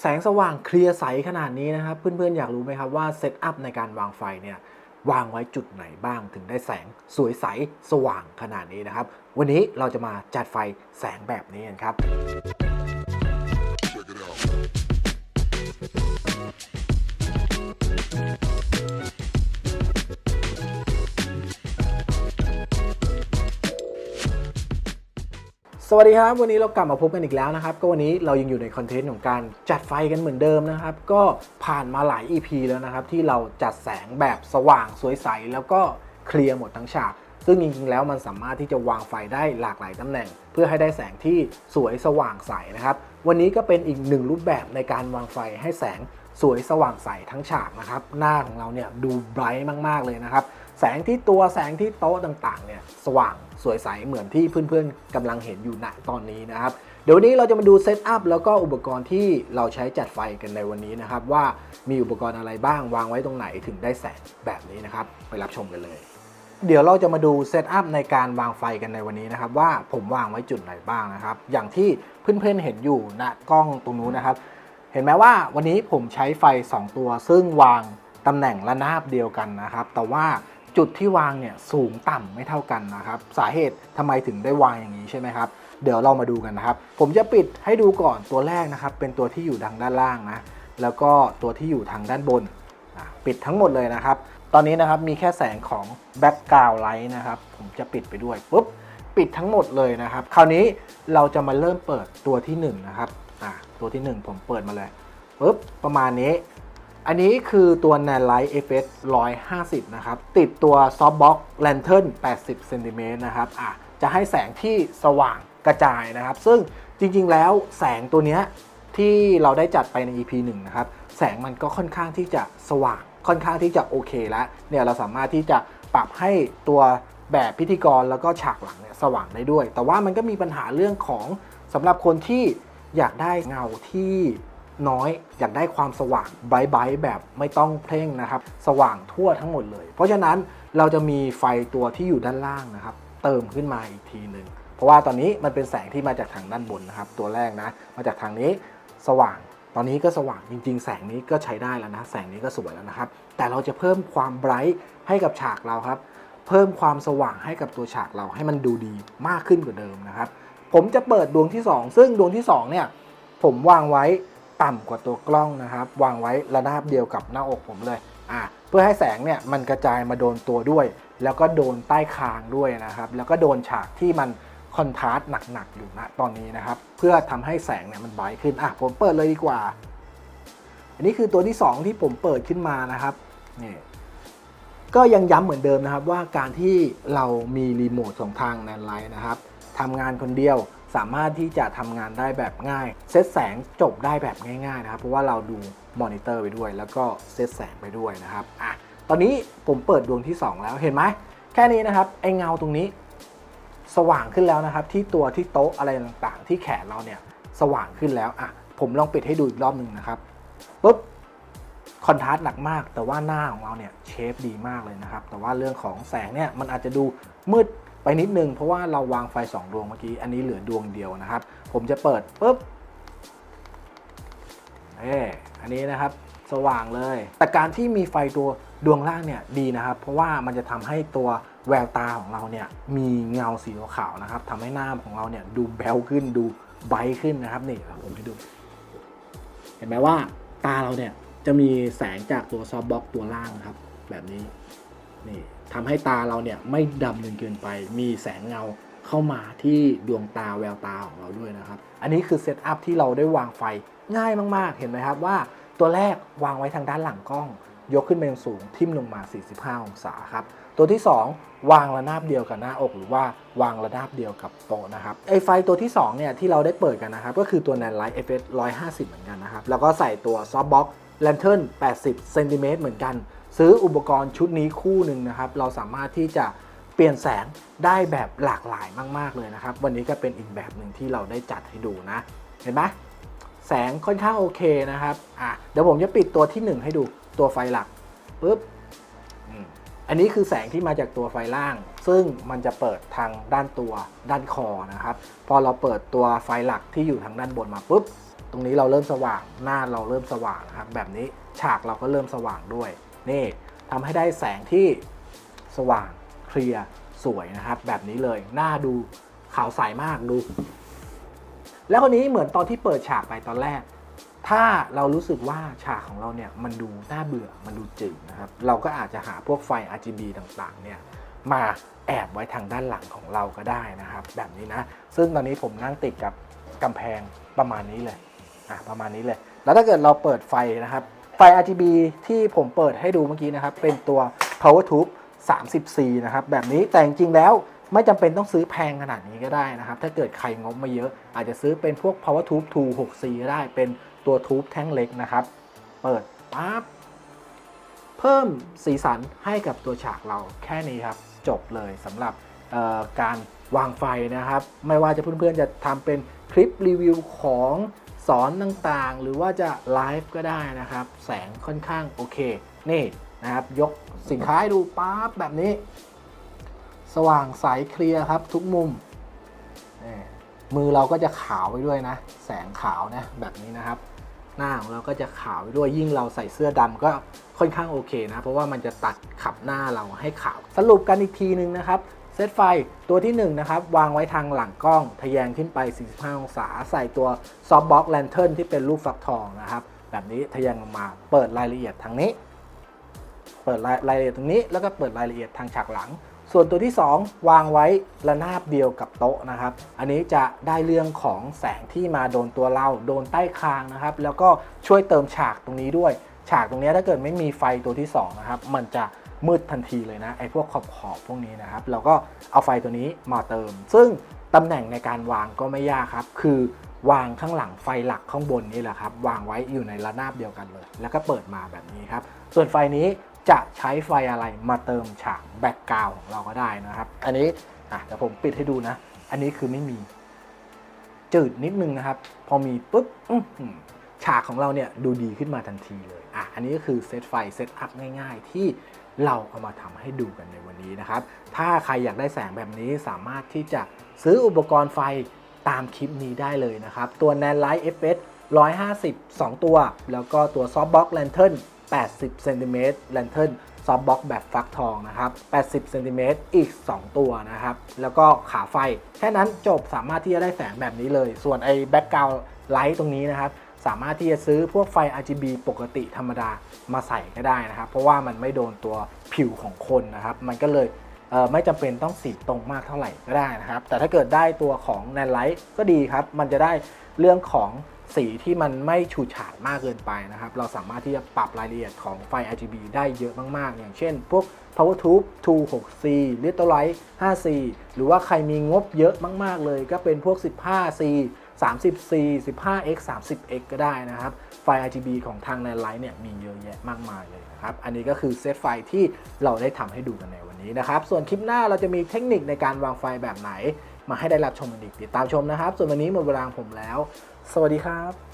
แสงสว่างเคลียร์ใสขนาดนี้นะครับ เพื่อนๆ อยากรู้ไหมครับว่าเซตอัพในการวางไฟเนี่ยวางไว้จุดไหนบ้างถึงได้แสงสวยใสสว่างขนาดนี้นะครับ วันนี้เราจะมาจัดไฟแสงแบบนี้กันครับ สวัสดีครับ วันนี้เรากลับมาพบกันอีกแล้วนะครับ ก็วันนี้เรายังอยู่ในคอนเทนต์ของการจัดไฟกันเหมือนเดิมนะครับ ก็ผ่านมาหลาย EP แล้วนะครับ ที่เราจัดแสงแบบสว่างสวยใส แล้วก็เคลียร์หมดทั้งฉาก ซึ่งจริงๆแล้วมันสามารถที่จะวางไฟได้หลากหลายตำแหน่ง เพื่อให้ได้แสงที่สวยสว่างใสนะครับ วันนี้ก็เป็นอีกหนึ่งรูปแบบในการวางไฟให้แสง สวยสว่างใสทั้งฉากนะครับ หน้าของเราเนี่ยดูไบรท์มากๆเลยนะครับ แสงที่ตัวแสงที่โต๊ะต่างๆเนี่ยสว่างสวยใสเหมือนที่เพื่อนๆกำลังเห็นอยู่ณตอนนี้นะครับ เดี๋ยวนี้เราจะมาดูเซตอัพแล้วก็อุปกรณ์ที่เราใช้จัดไฟกันในวันนี้นะครับ ว่ามีอุปกรณ์อะไรบ้างวางไว้ตรงไหนถึงได้แสงแบบนี้นะครับ ไปรับชมกันเลยเดี๋ยวเราจะมาดูเซตอัพในการวางไฟกันในวันนี้นะครับ ว่าผมวางไว้จุดไหนบ้างนะครับ อย่างที่เพื่อนๆเห็นอยู่ณกล้องตรงนู้นนะครับ เห็นไหมว่าวันนี้ผมใช้ไฟ 2 ตัว ซึ่งวางตำแหน่งระนาบเดียวกันนะครับ แต่ว่าจุดที่วางเนี่ยสูงต่ำไม่เท่ากันนะครับ สาเหตุทำไมถึงได้วางอย่างนี้ใช่ไหมครับเดี๋ยวเรามาดูกันนะครับ ผมจะปิดให้ดูก่อนตัวแรกนะครับ เป็นตัวที่อยู่ทางด้านล่างนะแล้วก็ตัวที่อยู่ทางด้านบน ปิดทั้งหมดเลยนะครับ ตอนนี้นะครับมีแค่แสงของแบ็กกราวไลท์นะครับ ผมจะปิดไปด้วยปุ๊บปิดทั้งหมดเลยนะครับ คราวนี้เราจะมาเริ่มเปิดตัวที่1นงนะครับ ตัวที่ 1 ผมเปิดมาเลยปุ๊บประมาณนี้ อันนี้คือตัว n a n Light FS 150 นะครับ ติดตัว Softbox Lantern 80 เซนติเมตรนะครับอะจะให้แสงที่สว่างกระจายนะครับ ซึ่งจริงๆแล้วแสงตัวเนี้ยที่เราได้จัดไปใน EP 1 นะครับ แสงมันก็ค่อนข้างที่จะสว่างค่อนข้างที่จะโอเคแล้วเนี่ยเราสามารถที่จะปรับให้ตัวแบบพิธีกรแล้วก็ฉากหลังเนี่ยสว่างได้ด้วย แต่ว่ามันก็มีปัญหาเรื่องของสำหรับคนที่ อยากได้เงาที่น้อยอยากได้ความสว่างไบรท์ๆแบบไม่ต้องเพ่งนะครับ สว่างทั่วทั้งหมดเลย เพราะฉะนั้นเราจะมีไฟตัวที่อยู่ด้านล่างนะครับ เติมขึ้นมาอีกทีหนึ่งเพราะว่าตอนนี้มันเป็นแสงที่มาจากทางด้านบนนะครับ ตัวแรกนะมาจากทางนี้สว่าง ตอนนี้ก็สว่างจริง ๆ แสงนี้ก็ใช้ได้แล้วนะ แสงนี้ก็สวยแล้วนะครับ แต่เราจะเพิ่มความไบรท์ให้กับฉากเราครับ เพิ่มความสว่างให้กับตัวฉากเราให้มันดูดีมากขึ้นกว่าเดิมนะครับ ผมจะเปิดดวงที่ 2 ซึ่งดวงที่2เนี่ยผมวางไว้ต่ำกว่าตัวกล้องนะครับ วางไว้ระนาบเดียวกับหน้าอกผมเลยอะเพื่อให้แสงเนี่ยมันกระจายมาโดนตัวด้วย แล้วก็โดนใต้คางด้วยนะครับ แล้วก็โดนฉากที่มันคอนทราสต์หนักๆอยู่ณตอนนี้นะครับ เพื่อทำให้แสงเนี่ยมันไบขึ้นอะผมเปิดเลยดีกว่า อันนี้คือตัวที่ 2 ที่ผมเปิดขึ้นมานะครับนี่ก็ยังย้ำเหมือนเดิมนะครับว่าการที่เรามีรีโมทของทางแนนไลน์นะครับ ทำงานคนเดียว สามารถที่จะทำงานได้แบบง่าย เซตแสงจบได้แบบง่ายๆนะครับ เพราะว่าเราดูมอนิเตอร์ไปด้วย แล้วก็เซตแสงไปด้วยนะครับอะตอนนี้ผมเปิดดวงที่ 2 แล้วเห็นไหมแค่นี้นะครับไอเงาตรงนี้ สว่างขึ้นแล้วนะครับ ที่ตัวที่โต๊ะอะไรต่างๆ ที่แขนเราเนี่ยสว่างขึ้นแล้วอะผมลองปิดให้ดูอีกรอบหนึ่งนะครับปุ๊บคอนทราสต์หนักมาก แต่ว่าหน้าของเราเนี่ยเชฟดีมากเลยนะครับ แต่ว่าเรื่องของแสงเนี่ยมันอาจจะดูมืด ไปนิดนึงเพราะว่าเราวางไฟ 2 ดวงเมื่อกี้ อันนี้เหลือดวงเดียวนะครับ ผมจะเปิดปุ๊บเอออันนี้นะครับสว่างเลย แต่การที่มีไฟตัวดวงล่างเนี่ยดีนะครับ เพราะว่ามันจะทำให้ตัวแววตาของเราเนี่ยมีเงาสีขาวนะครับทำให้หน้าของเราเนี่ยดูแบลขึ้นดูไบรท์ขึ้นนะครับนี่ผมให้ดู เห็นไหมว่าตาเราเนี่ยจะมีแสงจากตัวซอฟต์บล็อกตัวล่างครับ แบบนี้นี่ ทำให้ตาเราเนี่ยไม่ดำจนเกินไป มีแสงเงาเข้ามาที่ดวงตาแววตาของเราด้วยนะครับ อันนี้คือเซตอัพที่เราได้วางไฟง่ายมากๆ เห็นไหมครับว่าตัวแรกวางไว้ทางด้านหลังกล้อง ยกขึ้นไปสูงทิ่มลงมา 45 องศาครับ ตัวที่ 2 วางระนาบเดียวกับหน้าอก หรือว่าวางระนาบเดียวกับโต๊ะนะครับไอไฟตัวที่2เนี่ยที่เราได้เปิดกันนะครับ ก็คือตัว n a n Light FS 150 เหมือนกันนะครับ แล้วก็ใส่ตัว Softbox Lantern 80เซนติเมตรเหมือนกัน ซื้ออุปกรณ์ชุดนี้คู่หนึ่งนะครับ เราสามารถที่จะเปลี่ยนแสงได้แบบหลากหลายมาก ๆ เลยนะครับ วันนี้ก็เป็นอีกแบบหนึ่งที่เราได้จัดให้ดูนะ เห็นไหมแสงค่อนข้างโอเคนะครับอะเดี๋ยวผมจะปิดตัวที่ 1 ให้ดูตัวไฟหลักปุ๊บอันนี้คือแสงที่มาจากตัวไฟล่าง ซึ่งมันจะเปิดทางด้านตัวด้านคอนะครับ พอเราเปิดตัวไฟหลักที่อยู่ทางด้านบนมาปุ๊บ ตรงนี้เราเริ่มสว่าง หน้าเราเริ่มสว่างนะครับ แบบนี้ฉากเราก็เริ่มสว่างด้วย นี่ทำให้ได้แสงที่สว่างเคลียร์สวยนะครับ แบบนี้เลยหน้าดูขาวใสมากดู แล้วคนนี้เหมือนตอนที่เปิดฉากไปตอนแรก ถ้าเรารู้สึกว่าฉากของเราเนี่ยมันดูน่าเบื่อมันดูจืดนะครับ เราก็อาจจะหาพวกไฟ RGB ต่างๆเนี่ยมาแอบไว้ทางด้านหลังของเราก็ได้นะครับ แบบนี้นะ ซึ่งตอนนี้ผมนั่งติดกับกำแพงประมาณนี้เลยอะประมาณนี้เลย แล้วถ้าเกิดเราเปิดไฟนะครับ ไฟ RGB ที่ผมเปิดให้ดูเมื่อกี้นะครับ เป็นตัว Power Tube 30C นะครับ แบบนี้แต่จริงๆแล้วไม่จำเป็นต้องซื้อแพงขนาดนี้ก็ได้นะครับ ถ้าเกิดใครงบมาเยอะ อาจจะซื้อเป็นพวก Power Tube 2 6C ก็ได้เป็นตัวทูบแท่งเล็กนะครับ เปิดปั๊บเพิ่มสีสันให้กับตัวฉากเราแค่นี้ครับ จบเลยสำหรับการวางไฟนะครับ ไม่ว่าจะเพื่อนๆจะทำเป็นคลิปรีวิวของ สอนต่างๆ หรือว่าจะไลฟ์ก็ได้นะครับ แสงค่อนข้างโอเค นี่นะครับ ยกสินค้าให้ดูปั๊บแบบนี้ สว่างใสเคลียร์ครับทุกมุม มือเราก็จะขาวไปด้วยนะ แสงขาวนะแบบนี้นะครับ หน้าของเราก็จะขาวไปด้วยยิ่งเราใส่เสื้อดำก็ค่อนข้างโอเคนะ เพราะว่ามันจะตัดขับหน้าเราให้ขาว สรุปกันอีกทีหนึ่งนะครับ เซตไฟตัวที่1นงนะครับวางไว้ทางหลังกล้องทะแยงขึ้นไป 45 องศา ใส่ตัวซอฟต์บ็อกแลนเทิร์นที่เป็นรูปฟักทองนะครับ แบบนี้ทะแยงลงมาเปิดรายละเอียดทางนี้ เปิดรายรายละเอียดตรงนี้ แล้วก็เปิดรายละเอียดทางฉากหลัง ส่วนตัวที่ 2 วางไว้ระนาบเดียวกับโต๊ะนะครับ อันนี้จะได้เรื่องของแสงที่มาโดนตัวเราโดนใต้คางนะครับ แล้วก็ช่วยเติมฉากตรงนี้ด้วย ฉากตรงนี้ถ้าเกิดไม่มีไฟตัวที่2นะครับมันจะ มืดทันทีเลยนะไอ้พวกขอบขอบๆพวกนี้นะครับ เราก็เอาไฟตัวนี้มาเติม ซึ่งตำแหน่งในการวางก็ไม่ยากครับ คือวางข้างหลังไฟหลักข้างบนนี่แหละครับ วางไว้อยู่ในระนาบเดียวกันเลย แล้วก็เปิดมาแบบนี้ครับ ส่วนไฟนี้จะใช้ไฟอะไรมาเติมฉากแบ็กกราวของเราก็ได้นะครับ อันนี้อะเดี๋ยวผมปิดให้ดูนะ อันนี้คือไม่มี จืดนิดนึงนะครับ พอมีปุ๊บฉากของเราเนี่ยดูดีขึ้นมาทันทีเลยอะอันนี้ก็คือเซตไฟเซตอัพง่าย ๆ ที่ เราเอามาทำให้ดูกันในวันนี้นะครับ ถ้าใครอยากได้แสงแบบนี้สามารถที่จะซื้ออุปกรณ์ไฟตามคลิปนี้ได้เลยนะครับ ตัว n a n Light FS 150 2 ตัว แล้วก็ตัว Softbox Lantern 80เซนติเมตร Lantern Softbox แบบฟักทองนะครับ80เซนติเมตรอีก 2 ตัวนะครับ แล้วก็ขาไฟ แค่นั้นจบสามารถที่จะได้แสงแบบนี้เลย ส่วนไอ้ Background Light ตรงนี้นะครับ สามารถที่จะซื้อพวกไฟ RGB ปกติธรรมดามาใส่ก็ได้นะครับ เพราะว่ามันไม่โดนตัวผิวของคนนะครับ มันก็เลยเไม่จำเป็นต้องสีตรงมากเท่าไหร่ก็ได้นะครับ แต่ถ้าเกิดได้ตัวของแนนไลท์ก็ดีครับ มันจะได้เรื่องของสีที่มันไม่ฉูดฉาดมากเกินไปนะครับ เราสามารถที่จะปรับรายละเอียดของไฟ RGB ได้เยอะมากๆ อย่างเช่น พวก Power Tube 2 6C Little Light 5C หรือว่าใครมีงบเยอะมาก ๆ เลย ก็เป็นพวก 15C 30C 15X 30X ก็ได้นะครับ ไฟ RGB ของทางในไลท์เนี่ยมีเยอะแยะมากมายเลยนะครับ อันนี้ก็คือเซตไฟที่เราได้ทำให้ดูกันในวันนี้นะครับ ส่วนคลิปหน้าเราจะมีเทคนิคในการวางไฟแบบไหน มาให้ได้รับชมกันอีกติดตามชมนะครับ ส่วนวันนี้หมดเวลาของผมแล้ว สวัสดีครับ